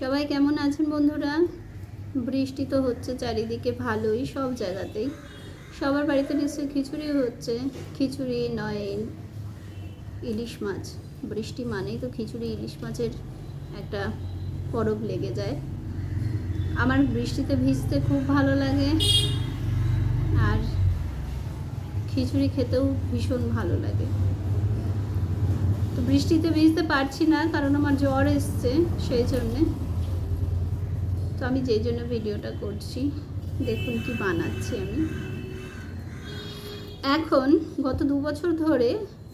সবাই কেমন আছেন বন্ধুরা? বৃষ্টি তো হচ্ছে চারিদিকে ভালোই, সব জায়গাতেই। সবার বাড়িতে নিশ্চয়ই খিচুড়ি হচ্ছে। খিচুড়ি নয় ইলিশ মাছ। বৃষ্টি মানেই তো খিচুড়ি, ইলিশ মাছের একটা পরব লেগে যায়। আমার বৃষ্টিতে ভিজতে খুব ভালো লাগে। আর খিচুড়ি খেতেও ভীষণ ভালো লাগে। তো বৃষ্টিতে ভিজতে পারছি না, কারণ আমার জ্বর এসছে, সেই জন্যে। আমি যেই জন্য ভিডিওটা করছি, দেখুন কি বানাচ্ছি আমি। এখন গত দু বছর ধরে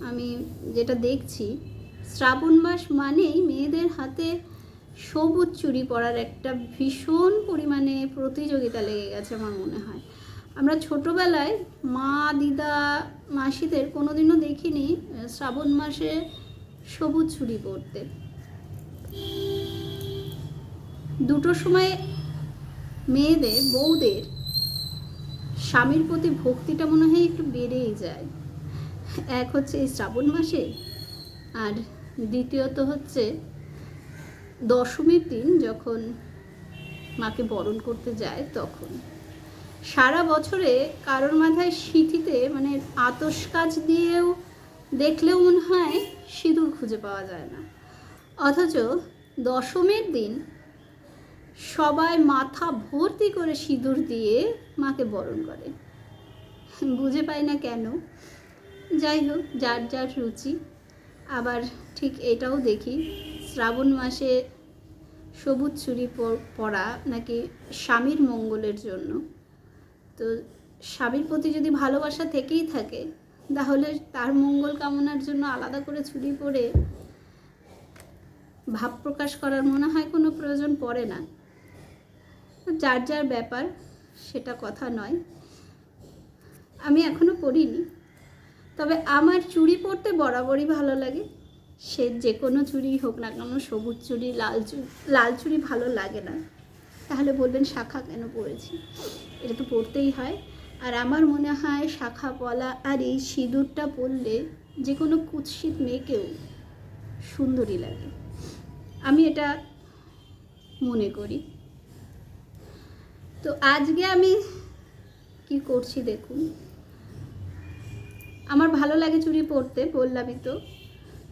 আমি যেটা দেখছি, শ্রাবণ মাস মানেই মেয়েদের হাতে সবুজ চুড়ি পরার একটা ভীষণ পরিমাণে প্রতিযোগিতা লেগে গেছে আমার মনে হয়। আমরা ছোটোবেলায় মা, দিদা, মাসিদের কোনোদিনও দেখিনি শ্রাবণ মাসে সবুজ চুড়ি পরতে। দুটোর সময় মেয়েদের, বউদের স্বামীর প্রতি ভক্তিটা মনে হয় একটু বেড়েই যায়। এক হচ্ছে এই শ্রাবণ মাসে আর দ্বিতীয়ত হচ্ছে দশমীর দিন যখন মাকে বরণ করতে যায় তখন। সারা বছরে কারোর মাথায় সিঁথিতে মানে আতস কাজ দিয়েও দেখলেও মনে হয় সিঁদুর খুঁজে পাওয়া যায় না। অথচ দশমীর দিন সবাই মাথা ভর্তি করে সিঁদুর দিয়ে মাকে বরণ করে। বুঝে পাই না কেন? যাই হোক, যার যার রুচি। আবার ঠিক এটাও দেখি, শ্রাবণ মাসে সবুজ চুরি পরা নাকি স্বামীর মঙ্গলের জন্য। তো স্বামীর প্রতি যদি ভালোবাসা থেকেই থাকে, তাহলে তার মঙ্গল কামনার জন্য আলাদা করে চুরি পরে ভাব প্রকাশ করার মনে হয় কোনো প্রয়োজন পড়ে না। যার যার ব্যাপার সেটা কথা নয়। আমি এখনও পড়িনি। তবে আমার চুড়ি পরতে বরাবরই ভালো লাগে। সে যে কোনো চুড়ি হোক না কেন, সবুজ চুড়ি, লাল চুড়ি লাল চুড়ি ভালো লাগে না। তাহলে বলবেন শাখা কেন পরেছি? এটা তো পরতেই হয়। আর আমার মনে হয় শাখা পলা আর এই সিঁদুরটা পরলে যে কোনো কুৎসিত মেয়েকেও সুন্দরী লাগে। আমি এটা মনে করি। তো আজকে আমি কি করছি দেখুন। আমার ভালো লাগে চুড়ি পরতে, বললামই তো।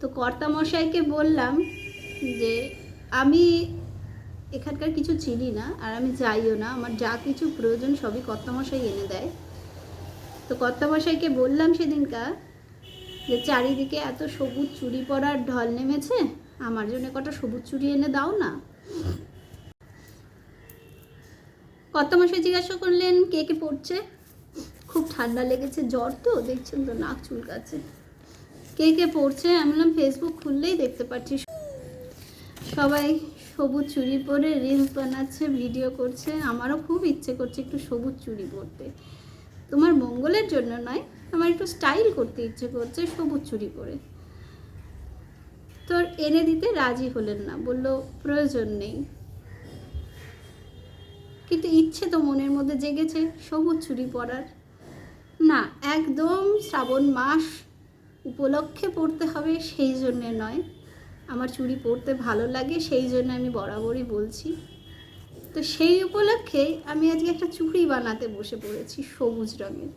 তো কর্তামশাইকে বললাম যে, আমি এখানকার কিছু চিনি না, আর আমি যাইও না, আমার যা কিছু প্রয়োজন সবই কর্তামশাই এনে দেয়। তো কর্তামশাইকে বললাম সেদিনকার যে, চারিদিকে এত সবুজ চুড়ি পরার ঢল নেমেছে, আমার জন্য কটা সবুজ চুড়ি এনে দাও না। কর্তামশাই জিজ্ঞাসা করলেন, কে কে পড়ছে? খুব ঠান্ডা লেগেছে, জ্বর তো, দেখছেন তো নাক চুলকাচ্ছে। কে কে পড়ছে? আমি বললাম ফেসবুক খুললেই দেখতে পাচ্ছি। সবাই সবুজ চুড়ি পরে রিলস বানাচ্ছে ভিডিও করছে। আমারও খুব ইচ্ছে করছে একটু সবুজ চুড়ি পরতে। তোমার মঙ্গলের জন্য নয়, আমার একটু স্টাইল করতে ইচ্ছে করছে সবুজ চুড়ি পরে। তোর এনে দিতে রাজি হলেন না, বলল, প্রয়োজন নেই। কিন্তু ইচ্ছে তো মনের মধ্যে জেগেছে সবুজ চুড়ি পরার। না, একদম শ্রাবণ মাস উপলক্ষে পড়তে হবে সেই জন্যে নয়। আমার চুড়ি পরতে ভালো লাগে সেই জন্য আমি বরাবরই বলছি। তো সেই উপলক্ষে আমি আজকে একটা চুড়ি বানাতে বসে পড়েছি সবুজ রঙের।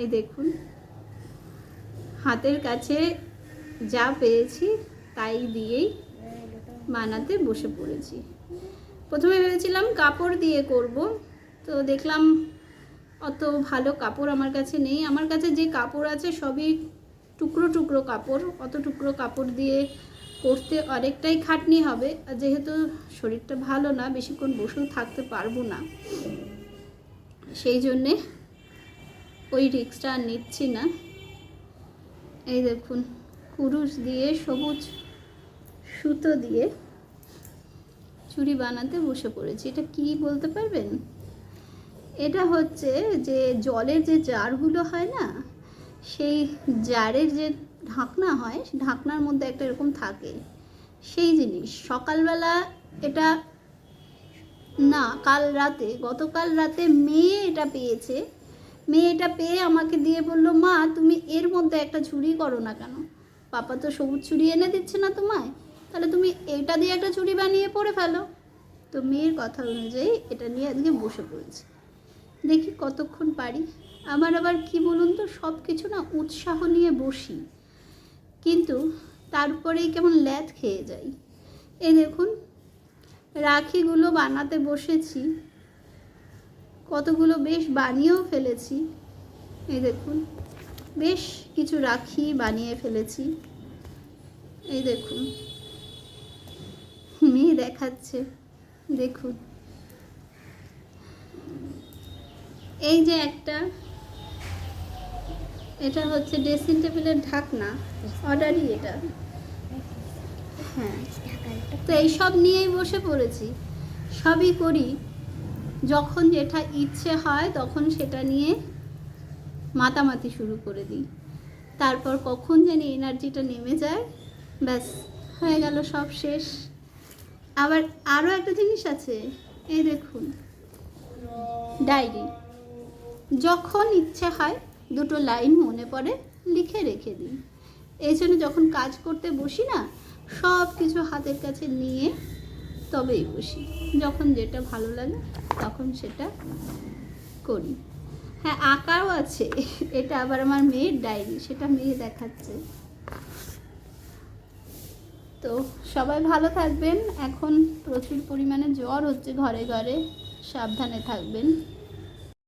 এই দেখুন। হাতের কাছে যা পেয়েছি তাই দিয়েই বানাতে বসে পড়েছি। প্রথমে ভেবেছিলাম কাপড় দিয়ে করব, তো দেখলাম অত ভালো কাপড় আমার কাছে নেই। আমার কাছে যে কাপড় আছে সবই টুকরো টুকরো কাপড়, অত টুকরো কাপড় দিয়ে করতে অনেকটাই খাটনি হবে। আর যেহেতু শরীরটা ভালো না, বেশিক্ষণ বসেও থাকতে পারব না। সেই জন্যে ওই রিক্সটা আর নিচ্ছি না। এই দেখুন, কুরুশ দিয়ে, সবুজ সুতো দিয়ে চুড়ি বানাতে বসে পড়েছি। এটা কি বলতে পারবেন? এটা হচ্ছে যে জলের যে জারগুলো হয় না, সেই জারের যে ঢাকনা হয় ঢাকনার মধ্যে একটা এরকম থাকে। সেই জিনিস, সকালবেলা এটা না, কাল রাতে, গতকাল রাতে মেয়ে এটা পেয়েছে। মেয়ে এটা পেয়ে আমাকে দিয়ে বলল, মা, তুমি এর মধ্যে একটা চুড়ি করো না কেন? পাপা তো সবুজ চুড়ি এনে দিচ্ছে না তোমায়। তাহলে তুমি এটা দিয়ে একটা চুড়ি বানিয়ে পরে ফেলো। তো মেয়ের কথা অনুযায়ী এটা নিয়ে আজকে বসে পড়েছি। দেখি কতক্ষণ পারি। আমার আবার কি বলুন তো সব কিছু না উৎসাহ নিয়ে বসি। কিন্তু তারপরেই কেমন ল্যাদ খেয়ে যাই। এই দেখুন, রাখিগুলো বানাতে বসেছি। কতগুলো বেশ বানিয়েও ফেলেছি। এই দেখুন, বেশ কিছু রাখি বানিয়ে ফেলেছি। এই দেখুন মেয়ে দেখাচ্ছে। দেখুন। এই যে একটা, এটা হচ্ছে ড্রেসিং টেবিলের ঢাকনা অর্ডারই এটা। হ্যাঁ তো এইসব নিয়েই বসে পড়েছি। সবই করি। যখন যেটা ইচ্ছে হয়, তখন সেটা নিয়ে মাতামাতি শুরু করে দিই। তারপর কখন জানি এনার্জিটা নেমে যায়। ব্যাস, হয়ে গেল সব শেষ। আবার আরও একটা জিনিস আছে। এই দেখুন। ডায়েরি। যখন ইচ্ছে হয়, দুটো লাইন মনে পড়ে, লিখে রেখে দিই। এই জন্য যখন কাজ করতে বসি না সব কিছু হাতের কাছে নিয়ে তবেই বসি। যখন যেটা ভালো লাগে, তখন সেটা করি। হ্যাঁ আঁকাও আছে। এটা আবার আমার মেয়ের ডায়েরি, সেটা মেয়ে দেখাচ্ছে। তো সবাই ভালো থাকবেন। এখন প্রচুর পরিমাণে জ্বর হচ্ছে ঘরে ঘরে। সাবধানে থাকবেন।